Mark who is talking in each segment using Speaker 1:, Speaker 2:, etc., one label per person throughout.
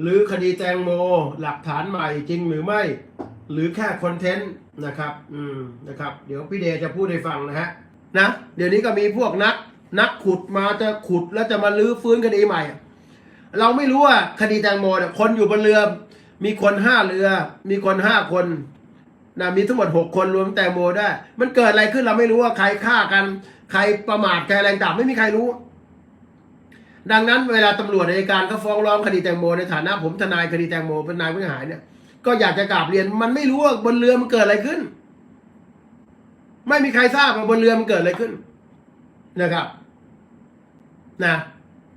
Speaker 1: หรือคดีแตงโมหลักฐานใหม่จริงหรือไม่ หรือแค่คอนเทนต์นะครับ อืมนะครับ เดี๋ยวพี่เดชจะพูดให้ฟังนะฮะนะเดี๋ยวนี้ก็มีพวกนัก นักขุดมาจะขุดแล้วจะมาลื้อฟื้นคดีใหม่ เราไม่รู้ว่าคดีแตงโมเนี่ยคนอยู่บนเรือ มีคนห้าเรือ มีคนห้าคนนะมีทั้งหมดหกคนรวมแตงโมได้ มันเกิดอะไรขึ้นเราไม่รู้ว่าใครฆ่ากัน ใครประมาทใครแรงต่ำไม่มีใครรู้ ดังนั้นเวลาตำรวจในการก็ฟ้องร้องคดีแตงโมในฐานะผมทนายคดีแตงโมเป็นนายผู้เสียหายเนี่ย ก็อยากจะกราบเรียนมันไม่รู้ว่าบนเรือมันเกิดอะไรขึ้น ไม่มีใครทราบว่าบนเรือมันเกิดอะไรขึ้นนะครับ นะ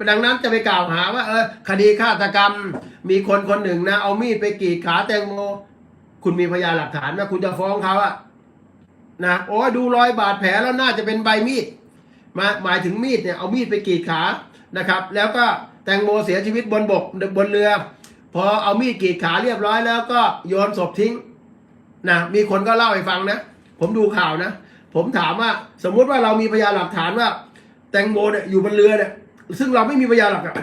Speaker 1: ดังนั้นจะไปกล่าวหาว่าเออคดีฆาตกรรม มีคนคนหนึ่งนะเอามีดไปกรีดขาแตงโม คุณมีพยานหลักฐานนะคุณจะฟ้องเขาอะนะโอ้ดูรอยบาดแผลแล้วน่าจะเป็นใบมีดมาหมายถึงมีดเนี่ยเอามีดไปกรีดขา นะครับ แล้วก็แตงโมเสียชีวิตบนบกบนเรือ พอเอามีดกรีดขาเรียบร้อยแล้วก็โยนศพทิ้งนะมีคนก็เล่าให้ฟังนะ ผมดูข่าวนะ ผมถามว่าสมมุติว่าเรามีพยานหลักฐานว่า แตงโมเนี่ยอยู่บนเรือเนี่ยซึ่งเราไม่มีพยานหลักฐาน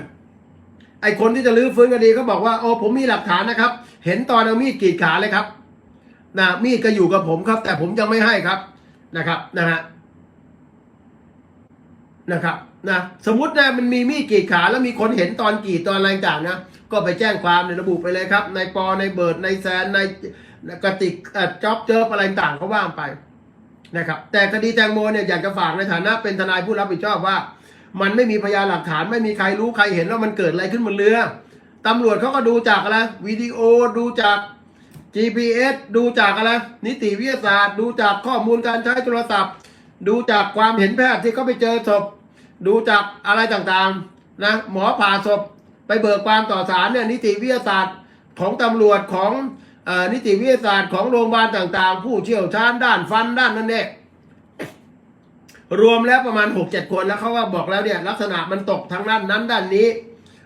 Speaker 1: ไอคนที่จะลื้อฟื้นคดีเขาบอกว่าโอ้ผมมีหลักฐานนะครับ เห็นตอนเอามีดกรีดขาเลยครับนะมีดก็อยู่กับผมครับ แต่ผมยังไม่ให้ครับนะครับนะฮะนะครับ นะสมมตินะมันมีมีดกรีดขาแล้วมีคนเห็นตอนกรีดตอนอะไรต่างนะก็ไปแจ้งความในระบุไปเลยครับในปอในเบิร์ดในแซนในกติกจ็อบเจออะไรต่างเขาว่างไปนะครับแต่คดีแตงโมเนี่ยอยากจะฝากในฐานะเป็นทนายผู้รับผิดชอบว่า มันไม่มีพยานหลักฐานไม่มีใครรู้ใครเห็นว่ามันเกิดอะไรขึ้นบนเรือตำรวจเขาก็ดูจากอะไรวิดีโอดูจาก GPS ดูจากอะไรนิติวิทยาศาสตร์ ดูจากข้อมูลการใช้โทรศัพท์ ดูจากความเห็นแพทย์ที่เขาไปเจอศพ ดูจากอะไรต่างๆนะหมอผ่าศพไปเบิกความต่อศาลเนี่ยนิติวิทยาศาสตร์ของตำรวจของอนิติวิทยาศาสตร์ของโรงพยาบาลต่างๆ ผู้เชี่ยวชาญด้านฟันด้านนั่นเองรวมแล้วประมาณหกเจ็ดคนแล้วเขาว่าบอกแล้วเนี่ย ลักษณะมันตกทางด้านนั้นด้านนี้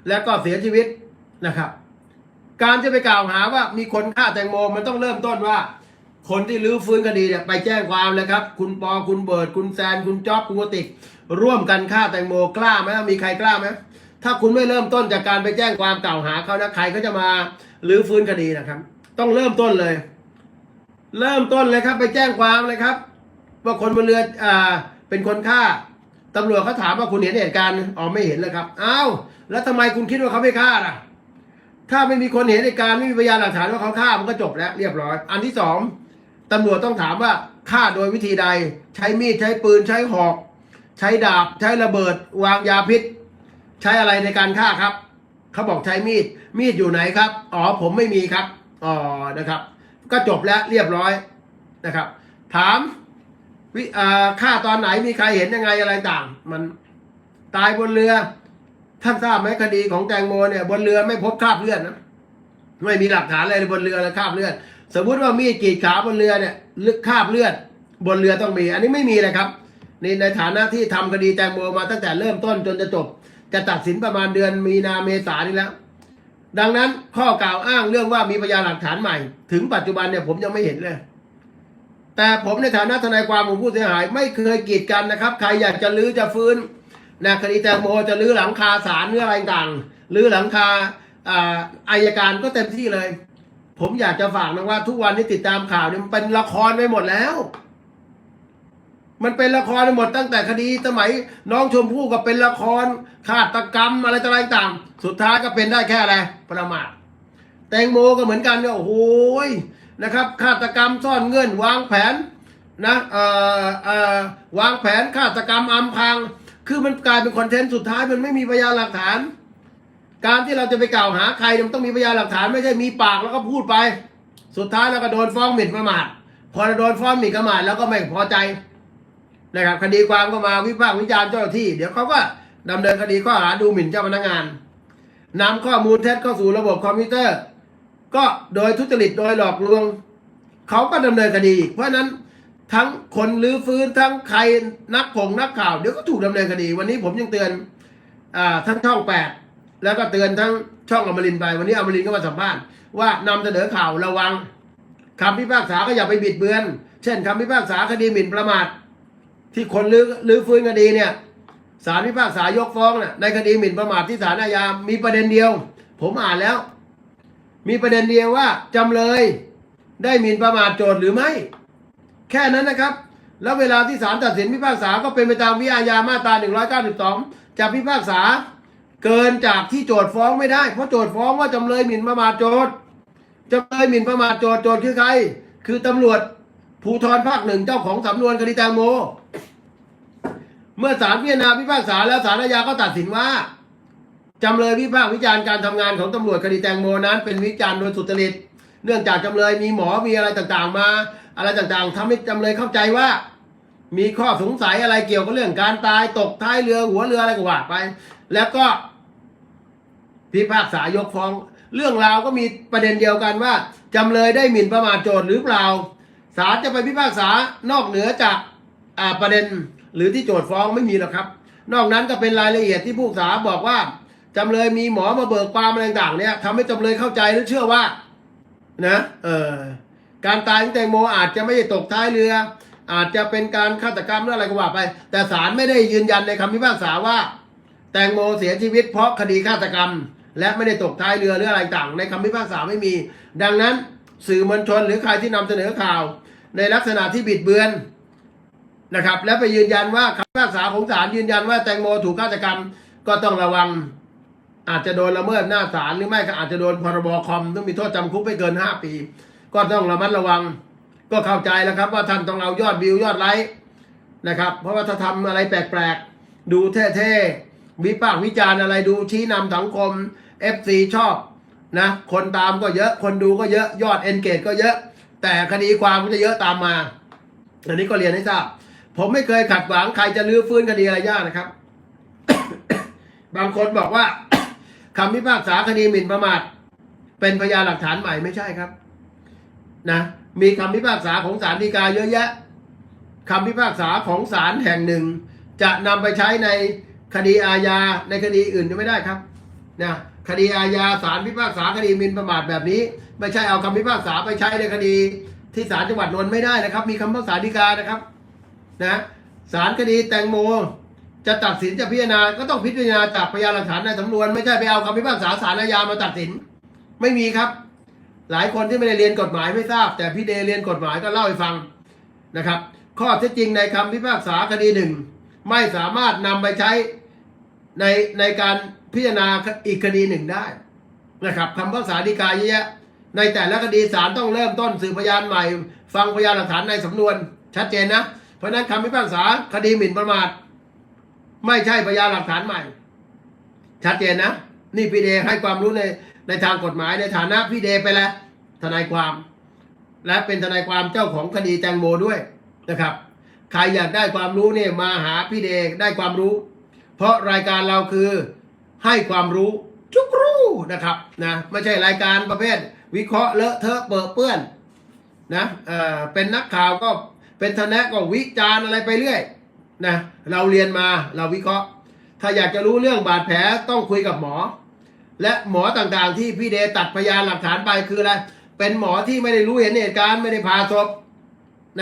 Speaker 1: แล้วก็เสียชีวิตนะครับ การจะไปกล่าวหาว่ามีคนฆ่าแตงโมมันต้องเริ่มต้นว่า คนที่ลื้อฟื้นคดีเนี่ยไปแจ้งความเลยครับ คุณปอคุณเบิร์ดคุณแซนคุณจ๊อบคุณกติก ร่วมกันฆ่าแตงโมกล้าไหมมีใครกล้าไหมถ้าคุณไม่เริ่มต้นจากการไปแจ้งความกล่าวหาเขานะใครก็จะมาลื้อฟื้นคดีนะครับ ต้องเริ่มต้นเลย เริ่มต้นเลยครับ ไปแจ้งความเลยครับ ว่าคนบนเรืออ่าเป็นคนฆ่าตำรวจเขาถามว่าคุณเห็นเหตุการณ์อ๋อไม่เห็นเลยครับอ้าวแล้วทำไมคุณคิดว่าเขาไม่ฆ่าล่ะ ถ้าไม่มีคนเห็นเหตุการณ์ไม่มีพยานหลักฐานว่าเขาฆ่ามันก็จบแล้วเรียบร้อย อันที่สองตำรวจต้องถามว่าฆ่าโดยวิธีใด ใช้มีดใช้ปืนใช้หอก ใช้ดาบใช้ระเบิด วางยาพิษ ใช้อะไรในการฆ่าครับ เขาบอกใช้มีด มีดอยู่ไหนครับ อ๋อผมไม่มีครับ อ๋อนะครับ ก็จบแล้วเรียบร้อยนะครับ ถามวิอ่าฆ่าตอนไหนมีใครเห็นยังไงอะไรต่าง มันตายบนเรือท่านทราบไหมคดีของแตงโมเนี่ยบนเรือไม่พบคราบเลือดนะไม่มีหลักฐานอะไรบนเรือเลยคราบเลือด สมมุติว่ามีดกรีดขาบนเรือเนี่ยลึกคราบเลือด บนเรือต้องมี อันนี้ไม่มีเลยครับ นในฐานะที่ทำคดีแตงโมมาตั้งแต่เริ่มต้นจนจะจบ จะตัดสินประมาณเดือนมีนาเมษานี่แล้ว ดังนั้นข้อกล่าวอ้างเรื่องว่ามีพยานหลักฐานใหม่ ถึงปัจจุบันเนี่ยผมยังไม่เห็นเลย แต่ผมในฐานะทนายความของผู้เสียหาย ไม่เคยกีดกันนะครับ ใครอยากจะลื้อจะฟื้นนะคดีแตงโมจะลื้อหลังคาศาลหรืออะไรต่างลื้อหลังคาอาอายการก็เต็มที่เลย ผมอยากจะฝากนะว่าทุกวันนี้ติดตามข่าวเนี่ยมันเป็นละครไปหมดแล้ว มันเป็นละครไปหมดตั้งแต่คดีสมัยน้องชมพู่ก็เป็นละครฆาตกรรมอะไรต่ออะไรต่างสุดท้ายก็เป็นได้แค่อะไรประมาทแตงโมก็เหมือนกันเนี่ยโอ้โหยนะครับฆาตกรรมซ่อนเงื่อนวางแผนนะเอ่อเอ่อวางแผนฆาตกรรมอำพรางคือมันกลายเป็นคอนเทนต์สุดท้ายมันไม่มีพยานหลักฐาน การที่เราจะไปกล่าวหาใครมันต้องมีพยานหลักฐานไม่ใช่มีปากแล้วก็พูดไป สุดท้ายเราก็โดนฟ้องหมิ่นประมาทพอเราโดนฟ้องหมิ่นประมาทแล้วก็ไม่พอใจ นะครับคดีความก็มาวิพากษ์วิจารณ์เจ้าหน้าที่ เดี๋ยวเขาก็ดำเนินคดีข้อหาดูหมิ่นเจ้าพนักงานนำข้อมูลเท็จเข้าสู่ระบบคอมพิวเตอร์ ก็โดยทุจริตโดยหลอกลวงเขาก็ดำเนินคดี เพราะนั้นทั้งคนลื้อฟื้นทั้งใครนักผงนักข่าวเดี๋ยวก็ถูกดำเนินคดี วันนี้ผมยังเตือนอทั้งช่องแปดแล้วก็เตือนทั้งช่องอมรินไปวันนี้อมรินก็มาสัมภาษณ์ว่านำเสนอข่าวระวังคำพิพากษาก็อย่าไปบิดเบือน เช่นคำพิพากษาคดีหมิ่นประมาท ที่คนลื้อลื้อฟื้นคดีเนี่ยศาลพิพากษายกฟ้องน่ะในคดีหมิ่นประมาทที่ศาลอาญามีประเด็นเดียว ผมอ่านแล้ว มีประเด็นเดียวว่าจำเลยได้หมิ่นประมาทโจทย์หรือไม่ แค่นั้นนะครับ แล้วเวลาที่ศาลตัดสินพิพากษาก็เป็นไปตามวิอาญามาตรา 192จะพิพากษาเกินจากที่โจทย์ฟ้องไม่ได้ เพราะโจทย์ฟ้องว่าจำเลยหมิ่นประมาทโจทย์จำเลยหมิ่นประมาทโจทย์โจทย์คือใคร คือตำรวจ ภูธรภาคหนึ่งเจ้าของสำนวนคดีแตงโม เมื่อศาลพิจารณาพิพากษาแล้วศาลอาญาก็ตัดสินว่าจำเลยวิพากษวิจารณ์การทำงานของตำรวจคดีแตงโมนั้น เป็นวิจารณ์โดยสุจริต เนื่องจากจำเลยมีหมอมีอะไรต่างๆ มา อะไรต่างๆทำให้จำเลยเข้าใจว่า มีข้อสงสัยอะไรเกี่ยวกับเรื่องการตายตกท้ายเรือหัวเรืออะไรก็ว่าไป แล้วก็พิพากษายกฟ้อง เรื่องราวก็มีประเด็นเดียวกันว่าจำเลยได้หมิ่นประมาทโจทย์หรือเปล่า ศาลจะไปพิพากษานอกเหนือจากประเด็นหรือที่โจทย์ฟ้องไม่มีหรอกครับ นอกนั้นก็เป็นรายละเอียดที่ผู้ศึกษาบอกว่าจำเลยมีหมอมาเบิกความอะไรต่างๆเนี่ยทำให้จำเลยเข้าใจและเชื่อว่านะเออการตายของแตงโมอาจจะไม่ได้ตกท้ายเรือ อาจจะเป็นการฆาตกรรมหรืออะไรก็ว่าไป แต่ศาลไม่ได้ยืนยันในคำพิพากษาว่า แตงโมเสียชีวิตเพราะคดีฆาตกรรม และไม่ได้ตกท้ายเรือหรืออะไรต่างในคำพิพากษาไม่มี ดังนั้นสื่อมวลชนหรือใครที่นำเสนอข่าว ในลักษณะที่บิดเบือนนะครับ และไปยืนยันว่าคำพิพากษาของศาลยืนยันว่าแตงโมถูกฆาตกรรมก็ต้องระวัง อาจจะโดนละเมิดหน้าศาลหรือไม่ก็อาจจะโดนพรบคอมต้องมีโทษจำคุกไม่เกิน 5 ปี ก็ต้องระมัดระวัง ก็เข้าใจแล้วครับว่าท่านต้องเอายอดวิวยอดไลค์นะครับ เพราะว่าถ้าทำอะไรแปลกๆ ดูเท่ๆวิพากษ์วิจารณ์อะไรดูชี้นำสังคม FC ชอบนะคนตามก็เยอะคนดูก็เยอะยอดเอนเกจก็เยอะ แต่คดีความก็จะเยอะตามมา อันนี้ก็เรียนให้ทราบ ผมไม่เคยขัดขวางใครจะลื้อฟื้นคดีอะไรยากนะครับ บางคนบอกว่าคำพิพากษาคดีหมิ่นประมาทเป็นพยานหลักฐานใหม่ไม่ใช่ครับ นะมีคำพิพากษาของศาลฎีกาเยอะแยะคำพิพากษาของศาลแห่งหนึ่ง จะนำไปใช้ในคดีอาญาในคดีอื่นจะไม่ได้ครับนะคดีอาญาศาลพิพากษาคดีหมิ่นประมาทแบบนี้ ไม่ใช่เอาคำพิพากษาไปใช้ในคดีที่ศาลจังหวัดนนท์ไม่ได้นะครับ มีคำพิพากษาฎีกานะครับนะศาลคดีแตงโม จะตัดสินจะพิจารณาก็ต้องพิจารณาจากพยานหลักฐานในสำนวน ไม่ใช่ไปเอาคำพิพากษาศาลอาญามาตัดสิน ไม่มีครับ หลายคนที่ไม่ได้เรียนกฎหมายไม่ทราบ แต่พี่เดเรียนกฎหมายก็เล่าให้ฟังนะครับ ข้อเท็จจริงในคำพิพากษาคดีหนึ่งไม่สามารถนำไปใช้ในในการพิจารณาอีกคดีหนึ่งได้นะครับคำพิพากษาฎีกาเยอะแยะ ในแต่ละคดีศาลต้องเริ่มต้นสืบพยานใหม่ ฟังพยานหลักฐานในสำนวน ชัดเจนนะ เพราะนั้นคำพิพากษาคดีหมิ่นประมาท ไม่ใช่พยานหลักฐานใหม่ ชัดเจนนะ นี่พี่เดให้ความรู้ในในทางกฎหมายในฐานะพี่เดไปแล้วทนายความ และเป็นทนายความเจ้าของคดีแตงโมด้วยนะครับ ใครอยากได้ความรู้เนี่ยมาหาพี่เดได้ความรู้ เพราะรายการเราคือให้ความรู้ทุกรู้นะครับนะไม่ใช่รายการประเภทวิเคราะห์เลอะเทอะเปิดเปื้อนนะเอ่อเป็นนักข่าวก็เป็นทนายก็วิจารณ์อะไรไปเรื่อยนะเราเรียนมาเราวิเคราะห์ ถ้าอยากจะรู้เรื่องบาดแผลต้องคุยกับหมอ และหมอต่างๆ ที่พี่เดตัดพยานหลักฐานไปคืออะไรเป็นหมอที่ไม่ได้รู้เห็นเหตุการณ์ไม่ได้ผ่าศพ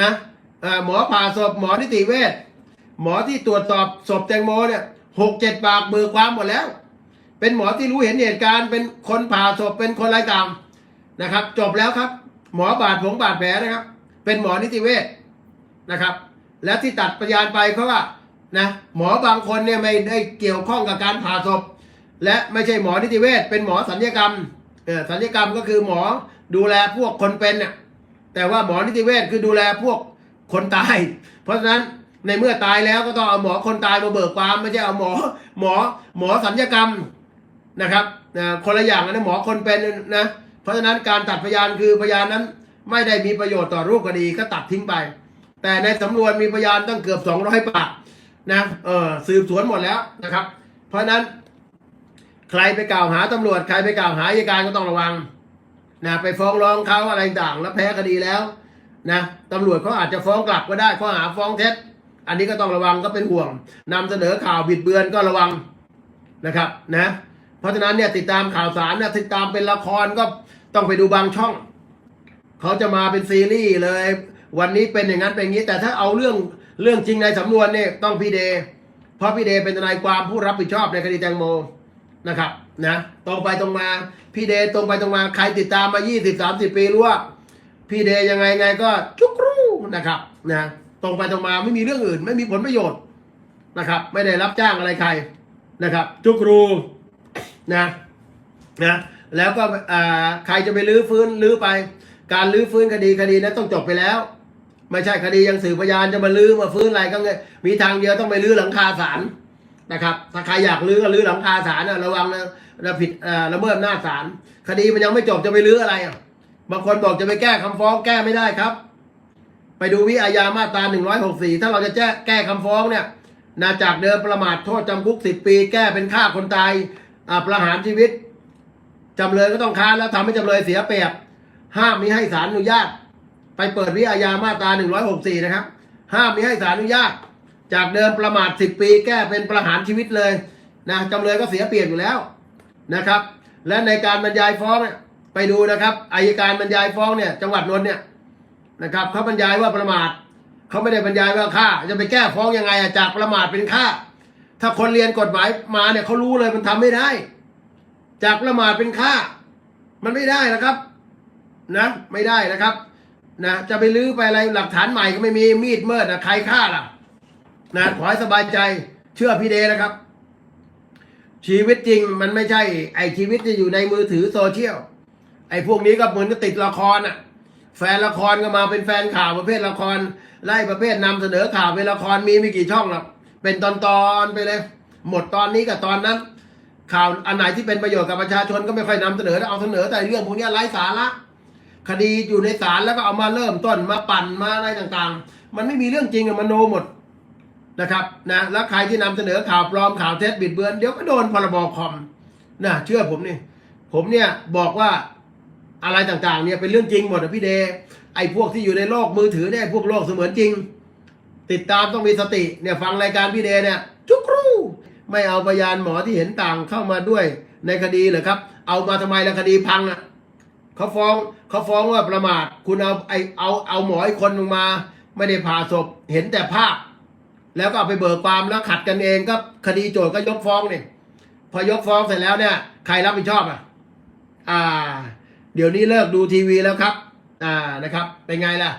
Speaker 1: นะหมอผ่าศพหมอนิติเวชหมอที่ตรวจสอบศพแตงโมเนี่ยหกเจ็ดปากเบิกความหมดแล้ว เป็นหมอที่รู้เห็นเหตุการณ์ เป็นคนผ่าศพเป็นคนอะไรต่าง นะครับ จบแล้วครับ หมอบาดผงบาดแผลนะครับ เป็นหมอนิติเวชนะครับ และที่ตัดพยานไปเพราะว่านะหมอบางคนเนี่ยไม่ได้เกี่ยวข้องกับการผ่าศพ และไม่ใช่หมอนิติเวชเป็นหมอสัญญกรรมเออสัญญกรรมก็คือหมอดูแลพวกคนเป็นน่ะแต่ว่าหมอนิติเวชคือดูแลพวกคนตาย เพราะฉะนั้นในเมื่อตายแล้วก็ต้องเอาหมอคนตายมาเบิกความไม่ใช่เอาหมอหมอหมอสัญญกรรมนะครับนะคนละอย่างนะหมอคนเป็นนะ เพราะฉะนั้นการตัดพยานคือพยานนั้นไม่ได้มีประโยชน์ต่อรูปคดีก็ตัดทิ้งไป แต่ในสำนวนมีพยานตั้งเกือบ 200 ปากนะเออสืบสวนหมดแล้วนะครับ เพราะฉะนั้นใครไปกล่าวหาตำรวจใครไปกล่าวหาอัยการก็ต้องระวังนะไปฟ้องร้องเขาอะไรต่างแล้วแพ้คดีแล้วนะตำรวจเขาอาจจะฟ้องกลับก็ได้ข้อหาฟ้องเท็จ อันนี้ก็ต้องระวังก็เป็นห่วงนำเสนอข่าวบิดเบือนก็ระวังนะครับนะ เพราะฉะนั้นเนี่ยติดตามข่าวสารเนี่ยติดตามเป็นละครก็ต้องไปดูบางช่อง เขาจะมาเป็นซีรีส์เลย วันนี้เป็นอย่างนั้นเป็นอย่างนี้ แต่ถ้าเอาเรื่องเรื่องจริงในสำนวนเนี่ยต้องพี่เดเพราะพี่เดเป็นทนายความผู้รับผิดชอบในคดีแตงโมนะครับนะตรงไปตรงมาพี่เดตรงไปตรงมาใครติดตามมา 20 30 ปีรู้ว่าพี่เดยังไงไงก็จุกรูนะครับนะตรงไปตรงมาไม่มีเรื่องอื่น ไม่มีผลประโยชน์นะครับ ไม่ได้รับจ้างอะไรใครนะครับ จุกรู นะนะแล้วก็ใครจะไปลื้อฟื้นลื้อไป การลื้อฟื้นคดีคดีนั้นต้องจบไปแล้ว ไม่ใช่คดียังสืบพยานจะมาลื้อมาฟื้นอะไรก็ไงมีทางเดียวต้องไปลื้อหลังคาศาลนะครับ ถ้าใครอยากลื้อก็ลื้อหลังคาศาลนะระวังนะนะผิดเอ่อละเมิดอำนาจศาลคดีมันยังไม่จบจะไปลื้ออะไรบางคนบอกจะไปแก้คำฟ้องแก้ไม่ได้ครับ ไปดูวิอาญามาตรา164 ถ้าเราจะแจ้แก้คำฟ้องเนี่ยนาจากเดิมประมาทโทษจำคุก10 ปี แก้เป็นฆ่าคนตาย ประหารชีวิตจำเลยก็ต้องค้านแล้วทำให้จำเลยเสียเปรียบ ห้ามมิให้ศาลอนุญาต ไปเปิดวิอาญามาตรา164 นะครับ ห้ามมิให้ศาลอนุญาต จากเดิมประมาท 10 ปีแก้เป็นประหารชีวิตเลยนะจำเลยก็เสียเปรียบอยู่แล้วนะครับ และในการบรรยายฟ้องเนี่ยไปดูนะครับอายการบรรยายฟ้องเนี่ยจังหวัดนนท์เนี่ยนะครับเขาบรรยายว่าประมาทเขาไม่ได้บรรยายว่าฆ่า จะไปแก้ฟ้องยังไงจากประมาทเป็นฆ่า ถ้าคนเรียนกฎหมายมาเนี่ยเขารู้เลยมันทำไม่ได้ จากประมาทเป็นฆ่า มันไม่ได้นะครับ นะ ไม่ได้นะครับนะจะไปลื้อไปอะไรหลักฐานใหม่ก็ไม่มีมีดเมิดนะใครฆ่าล่ะนะขอให้สบายใจเชื่อพี่เดนะครับ ชีวิตจริงมันไม่ใช่ ไอชีวิตจะอยู่ในมือถือโซเชียลไอพวกนี้ก็เหมือนกับติดละครอะ แฟนละครก็มาเป็นแฟนข่าวประเภทละครไล่ประเภทนำเสนอข่าวเป็นละครมีไม่กี่ช่องหรอก เป็นตอนๆไปเลย หมดตอนนี้กับตอนนั้น ข่าวอันไหนที่เป็นประโยชน์กับประชาชนก็ไม่ค่อยนำเสนอแล้วเอาเสนอแต่เรื่องพวกนี้ไร้สาระคดีอยู่ในศาลแล้วก็เอามาเริ่มต้นมาปั่นมาอะไรต่างๆ มันไม่มีเรื่องจริงอะมันโนหมดนะครับนะแล้วใครที่นำเสนอข่าวปลอมข่าวเท็จบิดเบือนเดี๋ยวก็โดนพรบคอมนะเชื่อผมนี่ผมเนี่ยบอกว่าอะไรต่างๆเนี่ยเป็นเรื่องจริงหมดอะพี่เดไอ้พวกที่อยู่ในโลกมือถือเนี่ยพวกโลกเสมือนจริง ติดตามต้องมีสติเนี่ยฟังรายการพี่เดเนี่ยจุกรูไม่เอาพยานหมอที่เห็นต่างเข้ามาด้วยในคดีเหรอครับ เอามาทำไมละคดีพังอะเขาฟ้องเขาฟ้องว่าประมาท คุณเอาไอเอาเอาหมออีกคนลงมา ไม่ได้ผ่าศพเห็นแต่ภาพ แล้วก็เอาไปเบิกความแล้วขัดกันเองก็คดีโจทย์ก็ยกฟ้องเนี่ยพอยกฟ้องเสร็จแล้วเนี่ย ใครรับผิดชอบอะอ่า เดี๋ยวนี้เลิกดูทีวีแล้วครับ อ่านะครับ เป็นไงล่ะ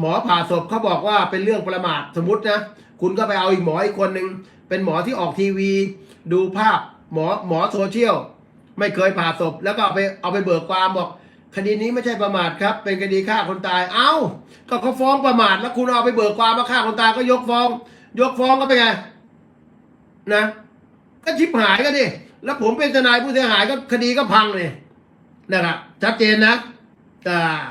Speaker 1: หมอผ่าศพเขาบอกว่าเป็นเรื่องประมาทสมมตินะ คุณก็ไปเอาอีกหมออีกคนหนึ่งเป็นหมอที่ออกทีวี ดูภาพหมอหมอโซเชียลไม่เคยผ่าศพ แล้วก็เอาไปเอาไปเบิกความบอกคดีนี้ไม่ใช่ประมาทครับ เป็นคดีฆ่าคนตาย เอ้า ก็เขาฟ้องประมาทแล้วคุณเอาไปเบิกความมาฆ่าคนตายก็ยกฟ้อง ยกฟ้องก็เป็นไงนะ ก็ชิบหายกันดิแล้วผมเป็นทนายผู้เสียหายก็คดีก็พังเลยนะครับชัดเจนนะอ่า